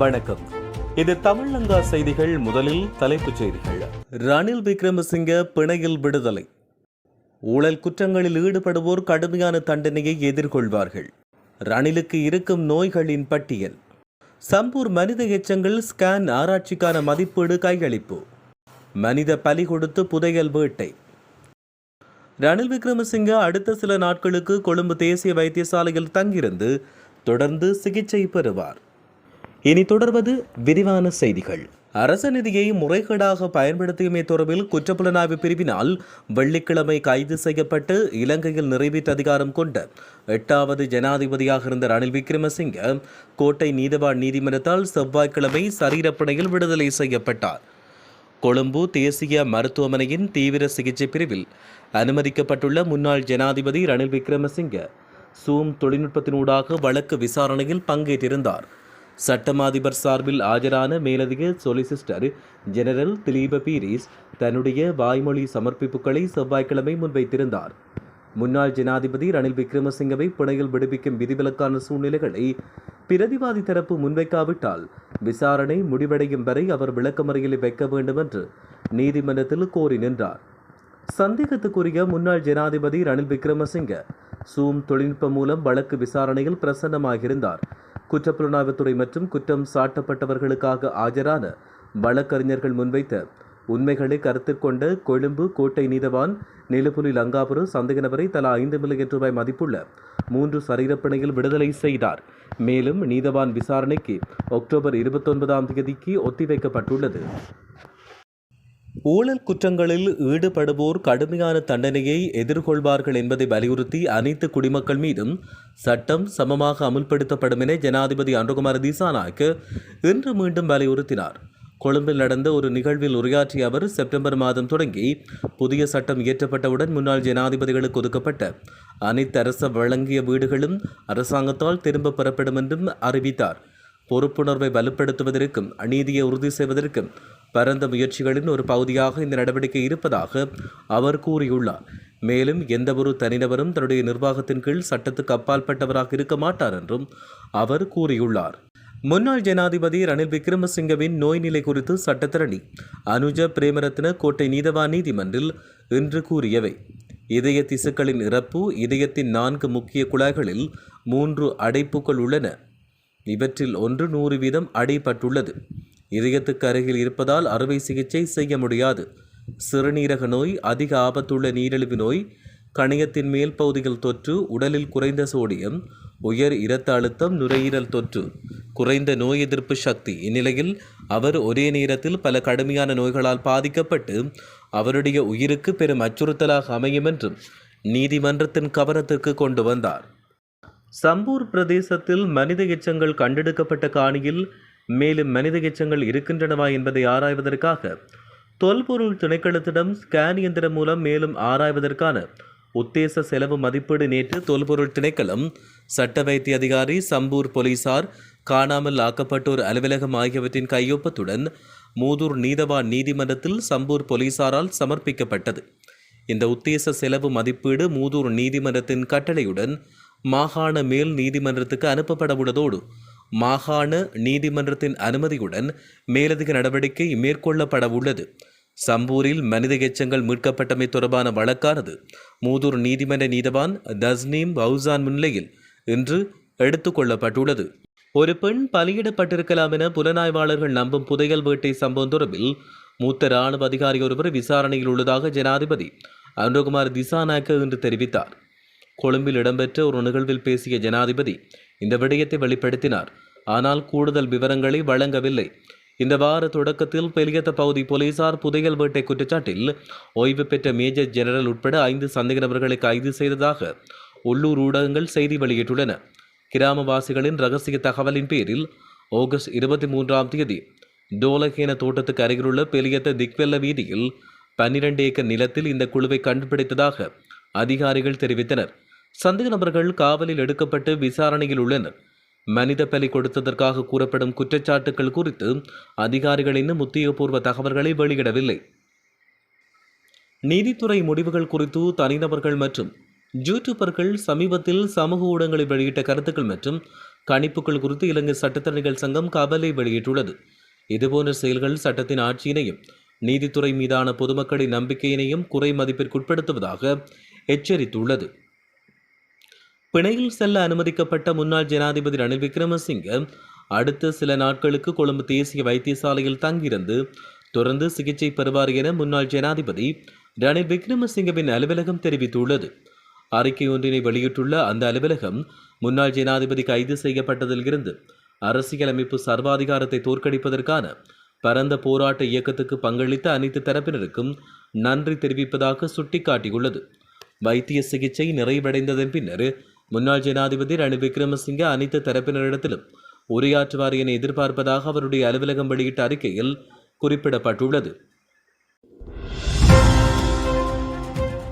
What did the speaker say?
வணக்கம். இது தமிழங்கா செய்திகள் முதலில் தலைப்புச் செய்திகள். ரணில் விக்ரமசிங்க பிணையில் விடுதலை. ஊழல் குற்றங்களில் ஈடுபடுவோர் கடுமையான தண்டனையை எதிர்கொள்வார்கள். ரணிலுக்கு இருக்கும் நோய்களின் பட்டியல். சம்பூர் மனித எச்சங்கள் ஸ்கேன் ஆராய்ச்சிக்கான மதிப்பீடு கையளிப்பு. மனித பலி கொடுத்து புதையல் வேட்டை. ரணில் விக்ரமசிங்க அடுத்த சில நாட்களுக்கு கொழும்பு தேசிய வைத்தியசாலையில் தங்கியிருந்து தொடர்ந்து சிகிச்சை பெறுவார். இனி தொடர்வது விரிவான செய்திகள். அரச நிதியை முறைகேடாக பயன்படுத்தியமை தொடர்பில் குற்றப்புலனாய்வு பிரிவினால் வெள்ளிக்கிழமை கைது செய்யப்பட்டு இலங்கையில் நிறைவேற்ற அதிகாரம் கொண்ட எட்டாவது ஜனாதிபதியாக இருந்த ரணில் விக்ரமசிங்க கோட்டை நீதவான் நீதிமன்றத்தால் செவ்வாய்க்கிழமை சரீரப்பணையில் விடுதலை செய்யப்பட்டார். கொழும்பு தேசிய மருத்துவமனையின் தீவிர சிகிச்சை பிரிவில் அனுமதிக்கப்பட்டுள்ள முன்னாள் ஜனாதிபதி ரணில் விக்ரமசிங்க சூம் தொழில்நுட்பத்தினூடாக வழக்கு விசாரணையில் பங்கேற்றிருந்தார். சட்டம் அதிபர் சார்பில் ஆஜரான மேலதிக சொலிசிஸ்டர் ஜெனரல் திலீப பீரிஸ் தன்னுடைய வாய்மொழி சமர்ப்பிப்புகளை செவ்வாய்க்கிழமை முன்வைத்திருந்தார். முன்னாள் ஜனாதிபதி ரணில் விக்ரமசிங்கவை பிணையில் விடுவிக்கும் விதிவிலக்கான சூழ்நிலைகளை பிரதிவாதி தரப்பு முன்வைக்காவிட்டால் விசாரணை முடிவடையும் வரை அவர் விளக்கமறியலை வைக்க வேண்டும் என்று நீதிமன்றத்தில் கோரி நின்றார். சந்தேகத்துக்குரிய முன்னாள் ஜனாதிபதி ரணில் விக்ரமசிங்க சூம் தொழில்நுட்பம் மூலம் வழக்கு விசாரணையில் பிரசன்னமாகியிருந்தார். குற்றப்புலனாய்வுத்துறை மற்றும் குற்றம் சாட்டப்பட்டவர்களுக்காக ஆஜரான வழக்கறிஞர்கள் முன்வைத்த உண்மைகளை கருத்தில் கொண்ட கொழும்பு கோட்டை நீதவான் நிலப்புலி லங்காபுரு சந்தேக நபரை தலா ஐந்து மில்லியன் ரூபாய் மதிப்புள்ள மூன்று சரீரப்பணையில் விடுதலை செய்தார். மேலும் நீதவான் விசாரணைக்கு அக்டோபர் இருபத்தொன்பதாம் தேதிக்கு ஒத்திவைக்கப்பட்டுள்ளது. ஊழல் குற்றங்களில் ஈடுபடுவோர் கடுமையான தண்டனையை எதிர்கொள்வார்கள் என்பதை வலியுறுத்தி அனைத்து குடிமக்கள் மீதும் சட்டம் சமமாக அமுல்படுத்தப்படும் என ஜனாதிபதி அன்றகுமார் திசாநாயக்கு இன்று மீண்டும் வலியுறுத்தினார். கொழும்பில் நடந்த ஒரு நிகழ்வில் உரையாற்றிய அவர் செப்டம்பர் மாதம் தொடங்கி புதிய சட்டம் இயற்றப்பட்டவுடன் முன்னாள் ஜனாதிபதிகளுக்கு ஒதுக்கப்பட்ட அனைத்து அரச வழங்கிய வீடுகளும் அரசாங்கத்தால் திரும்ப பெறப்படும் என்றும் அறிவித்தார். பொறுப்புணர்வை வலுப்படுத்துவதற்கும் அநீதியை உறுதி செய்வதற்கும் பரந்த முயற்சிகளின் ஒரு பகுதியாக இந்த நடவடிக்கை இருப்பதாக அவர் கூறியுள்ளார். மேலும் எந்தவொரு தனிநபரும் தன்னுடைய நிர்வாகத்தின் கீழ் சட்டத்துக்கு அப்பாற்பட்டவராக இருக்க மாட்டார் என்றும் அவர் கூறியுள்ளார். முன்னாள் ஜனாதிபதி ரணில் விக்ரமசிங்கவின் நோய் நிலை குறித்து சட்டத்திரணி அனுஜ பிரேமரத்ன கோட்டை நீதவா நீதிமன்றில் இன்று கூறியவை. இதய திசுக்களின் இறப்பு இதயத்தின் நான்கு முக்கிய குழாய்களில் மூன்று அடைப்புகள் உள்ளன. இவற்றில் ஒன்று நூறு வீதம் அடைப்பட்டுள்ளது இதயத்துக்கு அருகில் இருப்பதால் அறுவை சிகிச்சை செய்ய முடியாது. சிறுநீரக நோய் அதிக ஆபத்துள்ள நீரிழிவு நோய் கணையத்தின் மேல் பகுதியில் தொற்று உடலில் குறைந்த சோடியம் உயர் இரத்த அழுத்தம் நுரையீரல் தொற்று. குறைந்த நோய் எதிர்ப்பு சக்தி. இந்நிலையில் அவர் ஒரே நேரத்தில் பல கடுமையான நோய்களால் பாதிக்கப்பட்டு அவருடைய உயிருக்கு பெரும் அச்சுறுத்தலாக அமையும் என்றும் நீதிமன்றத்தின் கவனத்திற்கு கொண்டு வந்தார். சம்பூர் பிரதேசத்தில் மனித எச்சங்கள் கண்டெடுக்கப்பட்ட காணியில் மேலும் மனித எச்சங்கள் இருக்கின்றனவா என்பதை ஆராய்வதற்காக தொல்பொருள் திணைக்களத்திடம் ஸ்கேன் இயந்திரம் மூலம் மேலும் ஆராய்வதற்கான உத்தேச செலவு மதிப்பீடு நேற்று தொல்பொருள் திணைக்களம் சட்ட வைத்திய அதிகாரி சம்பூர் போலீசார் காணாமல் ஆக்கப்பட்டோர் அலுவலகம் ஆகியவற்றின் கையொப்பத்துடன் மூதூர் நீதவான் நீதிமன்றத்தில் சம்பூர் போலீசாரால் சமர்ப்பிக்கப்பட்டது. இந்த உத்தேச செலவு மதிப்பீடு மூதூர் நீதிமன்றத்தின் கட்டளையுடன் மாகாண மேல் நீதிமன்றத்துக்கு அனுப்பப்பட உள்ளதோடு மாகாண நீதிமன்றத்தின் அனுமதியுடன் மேலதிக நடவடிக்கை மேற்கொள்ளப்பட உள்ளது சம்பூரில் மனித எச்சங்கள் மீட்கப்பட்டமை தொடர்பான வழக்கானது மூதூர் நீதிமன்ற நீதவான் தஸ்னீம் பவுசான் முன்னிலையில் இன்று எடுத்துக்கொள்ளப்பட்டுள்ளது ஒரு பெண் பலியிடப்பட்டிருக்கலாம் என புலனாய்வாளர்கள் நம்பும் புதையல் வேட்டை சம்பவம் தொடர்பில் மூத்த ராணுவ அதிகாரி ஒருவர் விசாரணையில் உள்ளதாக ஜனாதிபதி அனுகுமார் திசாநாயக்க இன்று தெரிவித்தார். கொழும்பில் இடம்பெற்ற ஒரு நிகழ்வில் பேசிய ஜனாதிபதி இந்த விடயத்தை வெளிப்படுத்தினார். ஆனால் கூடுதல் விவரங்களை வழங்கவில்லை. இந்த வார தொடக்கத்தில் பெலியத்த பகுதி போலீசார் புதையல் வேட்டை குற்றச்சாட்டில் ஓய்வு பெற்ற மேஜர் ஜெனரல் உட்பட ஐந்து சந்தேக நபர்களை கைது செய்ததாக உள்ளூர் ஊடகங்கள் செய்தி வெளியிட்டுள்ளன. கிராமவாசிகளின் ரகசிய தகவலின் பேரில் ஆகஸ்ட் இருபத்தி மூன்றாம் தேதி டோலகேன தோட்டத்துக்கு அருகிலுள்ள பெலியத்த திக்வெல்ல வீதியில் பன்னிரண்டு ஏக்கர் நிலத்தில் இந்த குழுவை கண்டுபிடித்ததாக அதிகாரிகள் தெரிவித்தனர். சந்தேக நபர்கள் காவலில் எடுக்கப்பட்டு விசாரணையில் உள்ளனர். மனித பலி கொடுத்ததற்காக கூறப்படும் குற்றச்சாட்டுகள் குறித்து அதிகாரிகள் இன்னும் உத்தியோகபூர்வ தகவல்களை வெளியிடவில்லை. நீதித்துறை முடிவுகள் குறித்து தனிநபர்கள் மற்றும் யூடியூபர்கள் சமீபத்தில் சமூக ஊடகங்களில் வெளியிட்ட கருத்துக்கள் மற்றும் கணிப்புகள் குறித்து இலங்கை சட்டத்தரணிகள் சங்கம் கவலை வெளியிட்டுள்ளது. இதுபோன்ற செயல்கள் சட்டத்தின் ஆட்சியினையும் நீதித்துறை மீதான பொதுமக்களின் நம்பிக்கையினையும் குறை மதிப்பிற்குட்படுத்துவதாக எச்சரித்துள்ளது. பிணையில் செல்ல அனுமதிக்கப்பட்ட முன்னாள் ஜனாதிபதி ரணில் விக்ரமசிங்க அடுத்த சில நாட்களுக்கு கொழும்பு தேசிய வைத்தியசாலையில் தங்கியிருந்து தொடர்ந்து சிகிச்சை பெறுவார் என முன்னாள் ஜனாதிபதி ரணில் விக்ரமசிங்கவின் அலுவலகம் தெரிவித்துள்ளது. அறிக்கை ஒன்றினை வெளியிட்டுள்ள அந்த அலுவலகம் முன்னாள் ஜனாதிபதி கைது செய்யப்பட்டதில் இருந்து அரசியலமைப்பு சர்வாதிகாரத்தை தோற்கடிப்பதற்கான பரந்த போராட்ட இயக்கத்துக்கு பங்களித்த அனைத்து தரப்பினருக்கும் நன்றி தெரிவிப்பதாக சுட்டிக்காட்டியுள்ளது. வைத்திய சிகிச்சை நிறைவடைந்ததன் பின்னர் முன்னாள் ஜனாதிபதி ரணில் விக்ரமசிங்க அனைத்து தரப்பினரிடத்திலும் உரையாற்றுவார் என எதிர்பார்ப்பதாக அவருடைய அலுவலகம் வெளியிட்ட அறிக்கையில் குறிப்பிடப்பட்டுள்ளது.